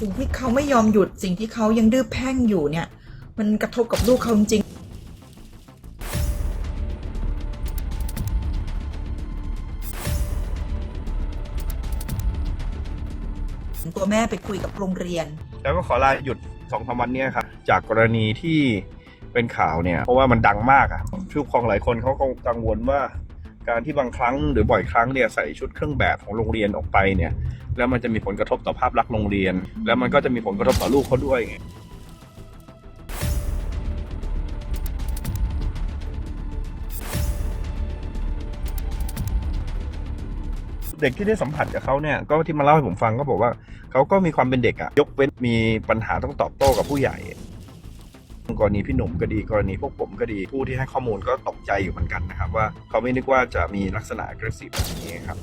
สิ่งที่เขาไม่ยอมหยุดสิ่งที่เขายังดื้อแพ่งอยู่เนี่ย มันกระทบกับลูกเขาจริงตัวแม่ไปคุยกับโรงเรียน แล้วก็ขอลาหยุดสองสามวันเนี้ยครับจากกรณีที่เป็นข่าวเนี่ย เพราะว่ามันดังมากอะผู้ปกครองหลายคนเขาก็กังวลว่า การที่บางครั้งหรือบ่อยครั้งเนี่ยใส่ชุดเครื่องแบบของโรงเรียนออกไปเนี่ย แล้วมันจะมีผลกระทบต่อภาพลักษณ์โรงเรียน แล้วมันก็จะมีผลกระทบต่อลูกเขาด้วยไงเด็กที่ได้สัมผัสกับเขาเนี่ยก็ที่มาเล่าให้ผมฟังก็บอกว่าเขาก็มีความเป็นเด็กอะยกเว้นมีปัญหาต้องตอบโต้กับผู้ใหญ่กรณีพี่หนุ่มก็ดีกรณีพวกผมก็ดีผู้ที่ให้ข้อมูลก็ตกใจอยู่เหมือนกันนะครับ ว่าเขาไม่นึกว่าจะมีลักษณะ aggressive แบบนี้ครับ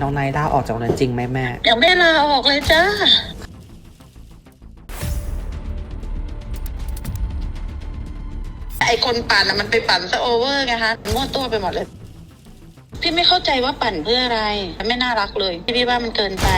น้องนายลาออกจากโรงเรียนจริงไหมแม่ ยังไม่ลาออกเลยจ้า ไอคนปั่นอะมันไปปั่นซะโอเวอร์ไงคะมั่วตัวไปหมดเลย พี่ไม่เข้าใจว่าปั่นเพื่ออะไร มันไม่น่ารักเลย พี่พี่ว่ามันเกินไป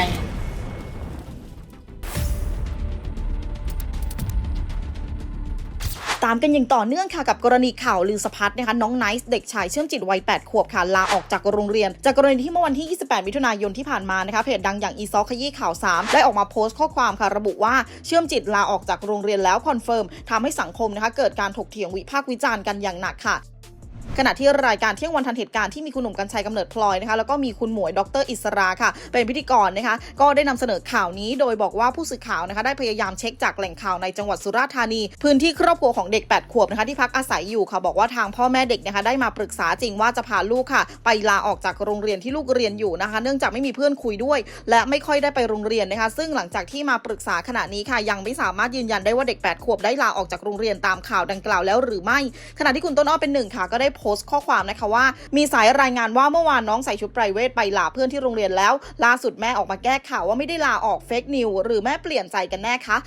ตามกันอย่างต่อเนื่องค่ะกับกรณีข่าวลือสะพัดนะคะน้องไนซ์เด็กชายเชื่อมจิตวัย 8 ขวบค่ะลาออกจากโรงเรียน จากกรณีที่เมื่อวันที่ 28 มิถุนายนที่ผ่านมานะคะเพจดังอย่างอีซอขยี้ข่าว 3 ได้ออกมาโพสต์ข้อความค่ะระบุว่าเชื่อมจิตลาออกจากโรงเรียนแล้วคอนเฟิร์มทำให้สังคมนะคะเกิดการถกเถียงวิพากษ์วิจารณ์กันอย่างหนักค่ะ ขณะที่รายการเที่ยงวันทันเหตุการณ์ที่มีคุณหนุ่มกัญชัยกำเนิดพลอยนะคะแล้วก็มีคุณหมวยดรอิสราค่ะ เป็นพิธีกรนะคะ ก็ได้นำเสนอข่าวนี้โดยบอกว่าผู้สื่อข่าวนะคะ ได้พยายามเช็คจากแหล่งข่าวในจังหวัดสุราษฎร์ธานี พื้นที่ครอบครัวของเด็ก 8 ขวบนะคะที่พักอาศัยอยู่ค่ะบอกว่าทางพ่อแม่เด็กนะคะได้มาปรึกษาจริงว่าจะพาลูกค่ะ ไปลาออกจากโรงเรียนที่ลูกเรียนอยู่นะคะ เนื่องจากไม่มีเพื่อนคุยด้วย และไม่ค่อยได้ไปโรงเรียนนะคะ ซึ่งหลังจากที่มาปรึกษาขณะนี้ค่ะ ยังไม่สามารถยืนยันได้ว่าเด็ก 8 ขวบได้ลาออกจากโรงเรียนตามข่าวดังกล่าวแล้วหรือไม่ ขณะที่คุณต้นอ้อเป็นหนึ่งค่ะก็ได้โพสต์ข้อความนะคะว่า มีสายรายงานว่าเมื่อวานน้องใส่ชุดไพรเวทไปลาเพื่อนที่โรงเรียนแล้ว ล่าสุดแม่ออกมาแก้ข่าวว่าไม่ได้ลาออกเฟกนิวหรือแม่เปลี่ยนใจกันแน่คะ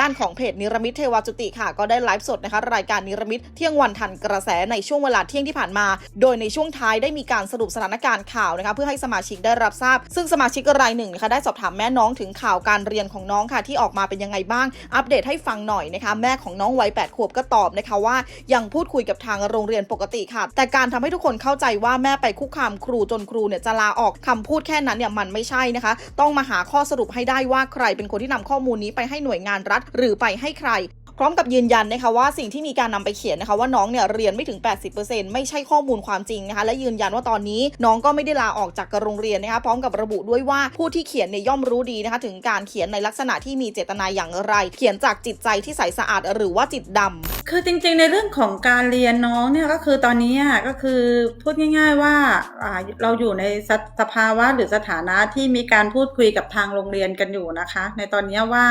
ด้านของเพจนิรมิตเทวาจุติค่ะ ก็ได้ไลฟ์สดนะคะ รายการนิรมิตเที่ยงวันทันกระแสในช่วงเวลาเที่ยงที่ผ่านมา โดยในช่วงท้ายได้มีการสรุปสถานการณ์ข่าวนะคะ เพื่อให้สมาชิกได้รับทราบ ซึ่งสมาชิกรายหนึ่งนะคะได้สอบถามแม่น้องถึงข่าวการเรียนของน้องค่ะ ที่ออกมาเป็นยังไงบ้าง อัปเดตให้ฟังหน่อยนะคะ แม่ของน้องวัย8ขวบก็ตอบนะคะว่า ยังพูดคุยกับทางโรงเรียนปกติค่ะ แต่การทำให้ทุกคนเข้าใจว่าแม่ไปคุกคามครูจนครูเนี่ยจะลาออกคำพูดแค่นั้นเนี่ยมันไม่ใช่นะคะ ต้องมาหาข้อสรุปให้ได้ว่าใครเป็นคนที่นำข้อมูลนี้ไปให้หน่วยงานรัฐหรือไปให้ใคร พร้อมกับยืนยันนะคะว่าสิ่งที่มีการนำไปเขียนนะคะว่าน้องเนี่ยเรียนไม่ถึง 80%ไม่ใช่ข้อมูลความจริงนะคะและยืนยันว่าตอนนี้น้องก็ไม่ได้ลาออกจากโรงเรียนนะคะพร้อมกับระบุด้วยว่าผู้ที่เขียนเนี่ยย่อมรู้ดีนะคะถึงการเขียนในลักษณะที่มีเจตนาอย่างไร เขียนจากจิตใจที่ใสสะอาดหรือว่าจิตดำคือจริงๆในเรื่องของการเรียนน้องเนี่ยก็คือตอนนี้ก็คือพูดง่าย ๆว่าอ่าเราอยู่ในสสภาวะหรือสถานะที่มีการพูดคุยกับทางโรงเรียนกันอยู่นะคะ ในตอนนี้ว่า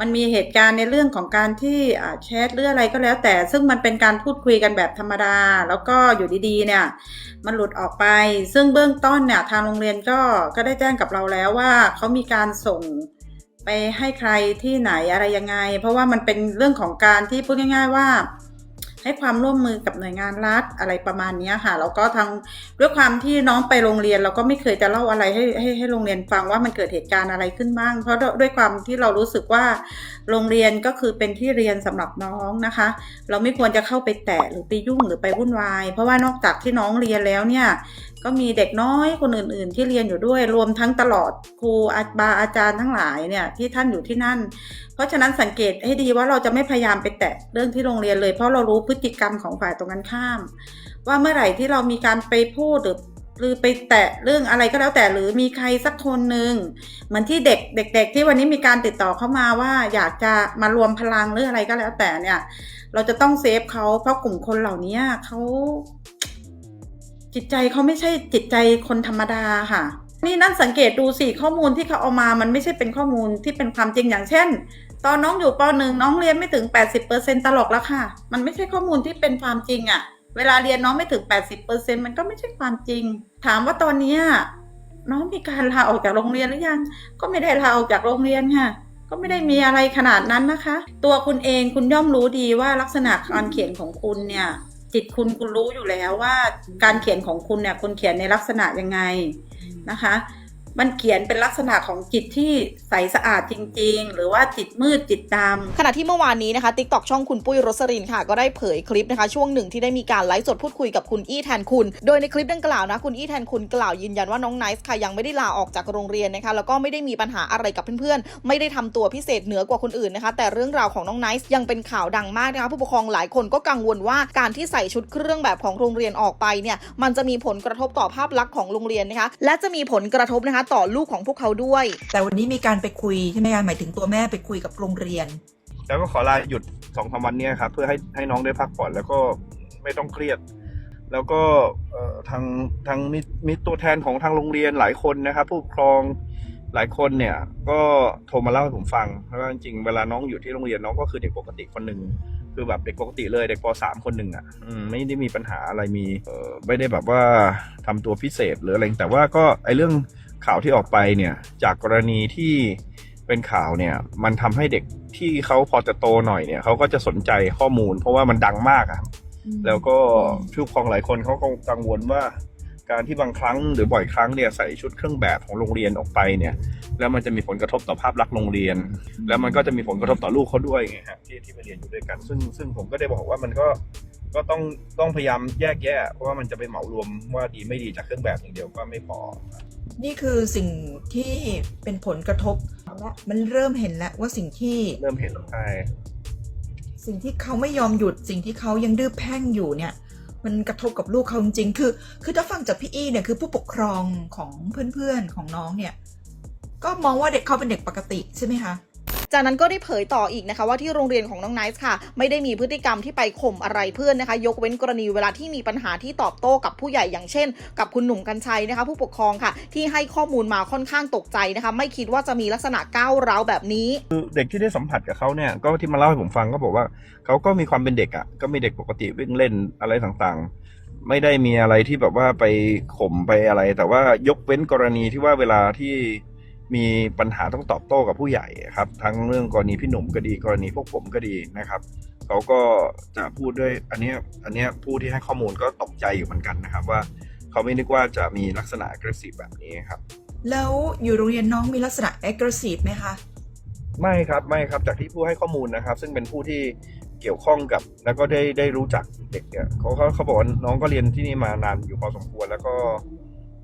มันมีเหตุการณ์ในเรื่องของการที่แชทหรืออะไรก็แล้วแต่ซึ่งมันเป็นการพูดคุยกันแบบธรรมดา แล้วก็อยู่ดีๆเนี่ยมันหลุดออกไป ซึ่งเบื้องต้นเนี่ยทางโรงเรียนก็ก็ได้แจ้งกับเราแล้วว่าเขามีการส่งไปให้ใครที่ไหนอะไรยังไง เพราะว่ามันเป็นเรื่องของการที่พูดง่าย ๆ ว่า ให้ความร่วมมือกับหน่วยงานรัฐอะไรประมาณนี้ค่ะแล้วก็ทางด้วยความที่น้องไปโรงเรียน เราก็ไม่เคยจะเล่าอะไรให้ให้ให้โรงเรียนฟังว่ามันเกิดเหตุการณ์อะไรขึ้นบ้าง เพราะด้วยความที่เรารู้สึกว่าโรงเรียนก็คือเป็นที่เรียนสำหรับน้องนะคะ เราไม่ควรจะเข้าไปแตะหรือไปยุ่งหรือไปวุ่นวาย เพราะว่านอกจากที่น้องเรียนแล้วเนี่ยก็มีเด็กน้อยคนอื่น ๆ ที่เรียนอยู่ด้วยรวมทั้งตลอดครูอาบาอาจารย์ทั้งหลายเนี่ยที่ท่านอยู่ที่นั่น เพราะฉะนั้นสังเกตให้ดีว่าเราจะไม่พยายามไปแตะเรื่องที่โรงเรียนเลยเพราะเรารู้พฤติกรรมของฝ่ายตรงกันข้าม ว่าเมื่อไหร่ที่เรามีการไปพูดหรือหรือไปแตะเรื่องอะไรก็แล้วแต่หรือมีใครสักคนหนึ่งเหมือนที่เด็กเด็ก ๆ ที่วันนี้มีการติดต่อเข้ามาว่าอยากจะมารวมพลังหรืออะไรก็แล้วแต่เนี่ย เราจะต้องเซฟเขาเพราะกลุ่มคนเหล่านี้เขาจิตใจเขาไม่ใช่จิตใจคนธรรมดาค่ะ นี่นั่นสังเกตดูสิข้อมูลที่เขาเอามามันไม่ใช่เป็นข้อมูลที่เป็นความจริงอย่างเช่น ตอนน้องอยู่ปหนึ่งน้องเรียนไม่ถึง 80%ตลอดแล้วค่ะ มันไม่ใช่ข้อมูลที่เป็นความจริงอะเวลาเรียนน้องไม่ถึง 80%มันก็ไม่ใช่ความจริง ถามว่าตอนนี้น้องมีการลาออกจากโรงเรียนหรือยัง ก็ไม่ได้ลาออกจากโรงเรียนค่ะ ก็ไม่ได้มีอะไรขนาดนั้นนะคะ ตัวคุณเองคุณย่อมรู้ดีว่าลักษณะการเขียนของคุณเนี่ยจจิตคุณคุณรู้อยู่แล้วว่า การเขียนของคุณเนี่ยคุณเขียนในลักษณะยังไงนะคะ มันเขียนเป็นลักษณะของจิตที่ใสสะอาดจริง ๆ หรือว่าจิตมืดจิตดำขณะที่เมื่อวานนี้นะคะ TikTok ช่องคุณปุ้ยโรสรินค่ะ ก็ได้เผยคลิปนะคะ ช่วงหนึ่งที่ได้มีการไลฟ์สดพูดคุยกับคุณอี้แทนคุณ โดยในคลิปดังกล่าวนะ คุณอี้แทนคุณกล่าวยืนยันว่าน้องไนซ์ค่ะยังไม่ได้ลาออกจากโรงเรียนนะคะแล้วก็ไม่ได้มีปัญหาอะไรกับเพื่อนๆ ไม่ได้ทำตัวพิเศษเหนือกว่าคนอื่นนะคะ แต่เรื่องราวของน้องไนซ์ยังเป็นข่าวดังมากนะคะผู้ปกครองหลายคนก็กังวลว่าการที่ใส่ชุดเครื่องแบบของโรงเรียนออกไปเนี่ยมันจะมีผลกระทบต่อภาพลักษณ์ของโรงเรียนนะคะและจะมีผลกระทบนะคะต่อลูกของพวกเขาด้วย แต่วันนี้มีการไปคุยใช่ไหมคะหมายถึงตัวแม่ไปคุยกับโรงเรียน แล้วก็ขอลาหยุดสองสามวันเนี้ยครับเพื่อให้ให้น้องได้พักผ่อนแล้วก็ไม่ต้องเครียด แล้วก็เอ่อทางทางมีมีตัวแทนของทางโรงเรียนหลายคนนะครับผู้ปกครองหลายคนเนี่ยก็โทรมาเล่าให้ผมฟังว่าจริงๆเวลาน้องอยู่ที่โรงเรียนน้องก็คือเด็กปกติคนหนึ่งคือแบบเด็กปกติเลยเด็กป .3 คนหนึ่งอะอืมไม่ได้มีปัญหาอะไรมีเอ่อไม่ได้แบบว่าทำตัวพิเศษหรืออะไรแต่ว่าก็ไอเรื่อง ข่าวที่ออกไปเนี่ยจากกรณีที่เป็นข่าวเนี่ย มันทำให้เด็กที่เขาพอจะโตหน่อยเนี่ยเขาก็จะสนใจข้อมูล เพราะว่ามันดังมากอะแล้วก็ผู้ปกครองหลายคนเขาก็กังวลว่า การที่บางครั้งหรือบ่อยครั้งเนี่ยใส่ชุดเครื่องแบบของโรงเรียนออกไปเนี่ย แล้วมันจะมีผลกระทบต่อภาพลักษณ์โรงเรียน แล้วมันก็จะมีผลกระทบต่อลูกเขาด้วยไงฮะที่ที่ไปเรียนอยู่ด้วยกัน ซึ่งซึ่งผมก็ได้บอกว่ามันก็ก็ต้องต้องพยายามแยกแยะเพราะว่ามันจะไปเหมารวมว่าดีไม่ดีจากเครื่องแบบอย่างเดียวก็ไม่พอ นี่คือสิ่งที่เป็นผลกระทบและมันเริ่มเห็นแล้วว่าสิ่งที่เริ่มเห็นใช่สิ่งที่เขาไม่ยอมหยุดสิ่งที่เขายังดื้อแพ่งอยู่เนี่ย มันกระทบกับลูกเขาจริงๆคือ คือถ้าฟังจากพี่อี้เนี่ยคือผู้ปกครองของเพื่อนๆของน้องเนี่ย ก็มองว่าเด็กเขาเป็นเด็กปกติใช่ไหมคะ จากนั้นก็ได้เผยต่ออีกนะคะว่าที่โรงเรียนของน้องไนซ์ค่ะ ไม่ได้มีพฤติกรรมที่ไปข่มอะไรเพื่อนนะคะ ยกเว้นกรณีเวลาที่มีปัญหาที่ตอบโต้กับผู้ใหญ่อย่างเช่น กับคุณหนุ่มกัญชัยนะคะ ผู้ปกครองค่ะ ที่ให้ข้อมูลมาค่อนข้างตกใจนะคะ ไม่คิดว่าจะมีลักษณะก้าวร้าวแบบนี้คือเด็กที่ได้สัมผัสกับเขาเนี่ยก็ที่มาเล่าให้ผมฟังก็บอกว่าเขาก็มีความเป็นเด็กอะ่ะก็มีเด็กปกติวิ่งเล่นอะไรต่างๆ ไม่ได้มีอะไรที่แบบว่าไปข่มไปอะไร แต่ว่ายกเว้นกรณีที่ว่าเวลาที่ มีปัญหาต้องตอบโต้กับผู้ใหญ่ครับทั้งเรื่องกรณีพี่หนุ่มก็ดีกรณีพวกผมก็ดีนะครับเขาก็จะพูดด้วยอันเนี้ยอันเนี้ยผู้ที่ให้ข้อมูลก็ตกใจอยู่เหมือนกันนะครับ ว่าเขาไม่นึกว่าจะมีลักษณะ aggressive แบบนี้ครับ แล้วอยู่โรงเรียนน้องมีลักษณะ aggressive ไหมคะไม่ครับไม่ครับจากที่ผู้ให้ข้อมูลนะครับ ซึ่งเป็นผู้ที่เกี่ยวข้องกับ แล้วก็ได้ได้รู้จักเด็กเนี่ยเขาเขาเขาบอกว่าน้องก็เรียนที่นี่มานานอยู่พอสมควรแล้วก็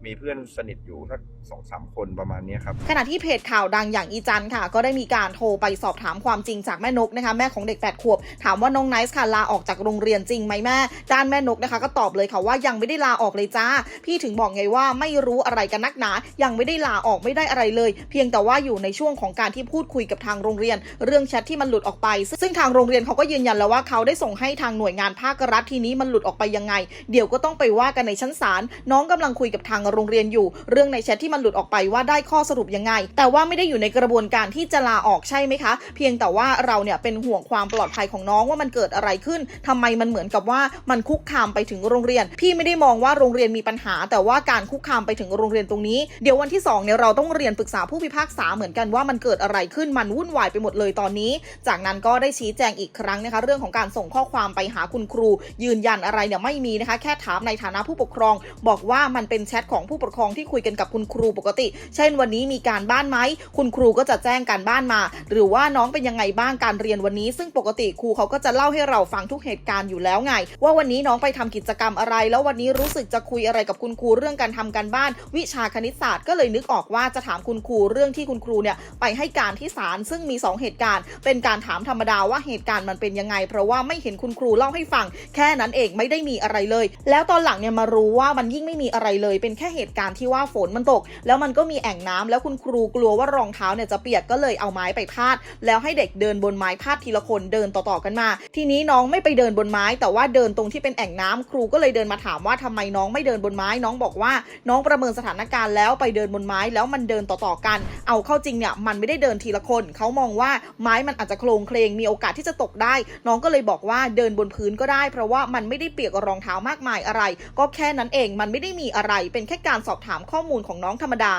มีเพื่อนสนิทอยู่สักสองสามคนประมาณนี้ครับ ขณะที่เพจข่าวดังอย่างอีจันค่ะ ก็ได้มีการโทรไปสอบถามความจริงจากแม่นกนะคะ แม่ของเด็ก8ขวบ ถามว่าน้องไนซ์ค่ะลาออกจากโรงเรียนจริงไหมแม่ด้านแม่นกนะคะ ก็ตอบเลยค่ะว่ายังไม่ได้ลาออกเลยจ้า พี่ถึงบอกไงว่าไม่รู้อะไรกันนักหนา ยังไม่ได้ลาออกไม่ได้อะไรเลย เพียงแต่ว่าอยู่ในช่วงของการที่พูดคุยกับทางโรงเรียน เรื่องแชทที่มันหลุดออกไป ซึ่งทางโรงเรียนเขาก็ยืนยันแล้วว่าเขาได้ส่งให้ทางหน่วยงานภาครัฐทีนี้มันหลุดออกไปยังไง เดี๋ยวก็ต้องไปว่ากันในชั้นศาลน้องกำลังคุยกับทางโรงเรียนอยู่ เรื่องในแชทที่มันหลุดออกไปว่าได้ข้อสรุปยังไง แต่ว่าไม่ได้อยู่ในกระบวนการที่จะลาออกใช่ไหมคะ เพียงแต่ว่าเราเนี่ยเป็นห่วงความปลอดภัยของน้องว่ามันเกิดอะไรขึ้นทำไมมันเหมือนกับว่ามันคุกคามไปถึงโรงเรียน พี่ไม่ได้มองว่าโรงเรียนมีปัญหา แต่ว่าการคุกคามไปถึงโรงเรียนตรงนี้ เดี๋ยววันที่สองเนี่ยเราต้องเรียนปรึกษาผู้พิพากษาเหมือนกันว่ามันเกิดอะไรขึ้นมันวุ่นวายไปหมดเลยตอนนี้ จากนั้นก็ได้ชี้แจงอีกครั้งนะคะเรื่องของการส่งข้อความไปหาคุณครู ยืนยันอะไรเนี่ยไม่มีนะคะ แค่ถามในฐานะผู้ปกครอง บอกว่ามันเป็นแชทของผู้ปกครองที่คุยกันกับคุณครูปกติ เช่นวันนี้มีการบ้านไหมคุณครูก็จะแจ้งการบ้านมา หรือว่าน้องเป็นยังไงบ้างการเรียนวันนี้ ซึ่งปกติครูเขาก็จะเล่าให้เราฟังทุกเหตุการณ์อยู่แล้วไง ว่าวันนี้น้องไปทำกิจกรรมอะไร แล้ววันนี้รู้สึกจะคุยอะไรกับคุณครูเรื่องการทำการบ้าน วิชาคณิตศาสตร์ก็เลยนึกออกว่าจะถามคุณครูเรื่องที่คุณครูเนี่ยไปให้การที่ศาลซึ่งมีสองเหตุการณ์ เป็นการถามธรรมดาว่าเหตุการณ์มันเป็นยังไง เพราะว่าไม่เห็นคุณครูเล่าให้ฟัง แค่นั้นเองไม่ได้มีอะไรเลย แล้วตอนหลังเนี่ยมารู้ว่ามันยิ่งไม่มีอะไรเลยเป็นแค่เหตุการณ์ที่ว่าฝนมันตก แล้วมันก็มีแอ่งน้ำแล้วคุณครูกลัวว่ารองเท้าเนี่ยจะเปียกก็เลยเอาไม้ไปพาด แล้วให้เด็กเดินบนไม้พาดทีละคนเดินต่อๆกันมา ทีนี้น้องไม่ไปเดินบนไม้ แต่ว่าเดินตรงที่เป็นแอ่งน้ำครูก็เลยเดินมาถามว่าทำไมน้องไม่เดินบนไม้น้องบอกว่า น้องประเมินสถานการณ์แล้วไปเดินบนไม้แล้วมันเดินต่อๆกัน เอาเข้าจริงเนี่ยมันไม่ได้เดินทีละคนเขามองว่าไม้มันอาจจะโครงเคลงมีโอกาสที่จะตกได้ น้องก็เลยบอกว่าเดินบนพื้นก็ได้ เพราะว่ามันไม่ได้เปียกรองเท้ามากมายอะไร ก็แค่นั้นเองมันไม่ได้มีอะไรเป็นแค่การสอบถามข้อมูลของน้องธรรมดา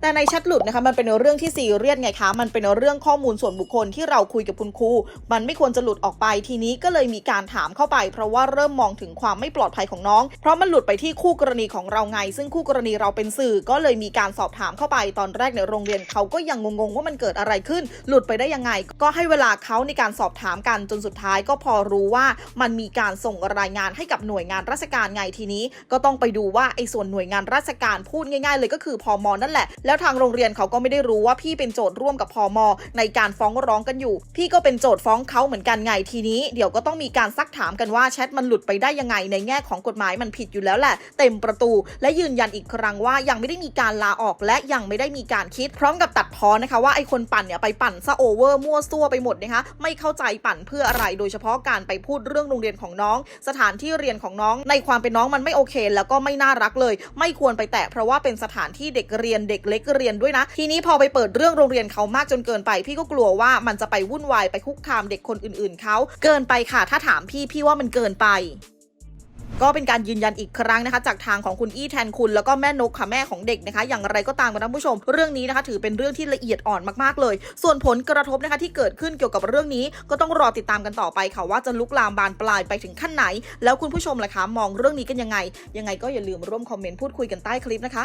แต่ในแชทหลุดนะคะมันเป็นเรื่องที่ซีเรียสไงคะ มันเป็นเรื่องข้อมูลส่วนบุคคลที่เราคุยกับคุณครู มันไม่ควรจะหลุดออกไปทีนี้ก็เลยมีการถามเข้าไป เพราะว่าเริ่มมองถึงความไม่ปลอดภัยของน้อง เพราะมันหลุดไปที่คู่กรณีของเราไง ซึ่งคู่กรณีเราเป็นสื่อก็เลยมีการสอบถามเข้าไป ตอนแรกในโรงเรียนเขาก็ยังงงๆว่ามันเกิดอะไรขึ้น หลุดไปได้ยังไง ก็ให้เวลาเขาในการสอบถามกันจนสุดท้าย ก็พอรู้ว่ามันมีการส่งรายงานให้กับหน่วยงานราชการไงทีนี้ ก็ต้องไปดูว่าไอ้ส่วนหน่วยงานราชการพูดง่าย ๆ เลยก็คือพอมนั่นแหละแล้วทางโรงเรียนเขาก็ไม่ได้รู้ว่าพี่เป็นโจทย์ร่วมกับพอมในการฟ้องร้องกันอยู่ พี่ก็เป็นโจทย์ฟ้องเขาเหมือนกันไงทีนี้ เดี๋ยวก็ต้องมีการซักถามกันว่าแชทมันหลุดไปได้ยังไงในแง่ของกฎหมายมันผิดอยู่แล้วแหละ เต็มประตู และยืนยันอีกครั้งว่ายังไม่ได้มีการลาออกและยังไม่ได้มีการคิด พร้อมกับตัดพ้อนะคะว่าไอ้คนปั่นเนี่ยไปปั่นซะโอเวอร์มั่วซั่วไปหมดนะคะไม่เข้าใจปั่นเพื่ออะไรโดยเฉพาะการไปพูดเรื่องโรงเรียนของน้อง สถานที่เรียนของน้อง ในความเป็นน้องมันไม่โอเค แล้วก็ไม่น่ารักเลย ไม่ควรไปแตะเพราะว่าเป็นสถานที่เด็กเรียนเด็กเล็กก็เรียนด้วยนะ ทีนี้พอไปเปิดเรื่องโรงเรียนเขามากจนเกินไป พี่ก็กลัวว่ามันจะไปวุ่นวายไปคุกคามเด็กคนอื่นๆเขาเกินไปค่ะ ถ้าถามพี่พี่ว่ามันเกินไปก็เป็นการยืนยันอีกครั้งนะคะ จากทางของคุณอี้แทนคุณแล้วก็แม่นกค่ะแม่ของเด็กนะคะ อย่างไรก็ตามกันท่านผู้ชม เรื่องนี้นะคะ ถือเป็นเรื่องที่ละเอียดอ่อนมากๆเลย ส่วนผลกระทบนะคะที่เกิดขึ้นเกี่ยวกับเรื่องนี้ ก็ต้องรอติดตามกันต่อไปค่ะว่าจะลุกลามบานปลายไปถึงขั้นไหน แล้วคุณผู้ชมล่ะคะมองเรื่องนี้กันยังไง ยังไงก็อย่าลืมร่วมคอมเมนต์พูดคุยกันใต้คลิปนะคะ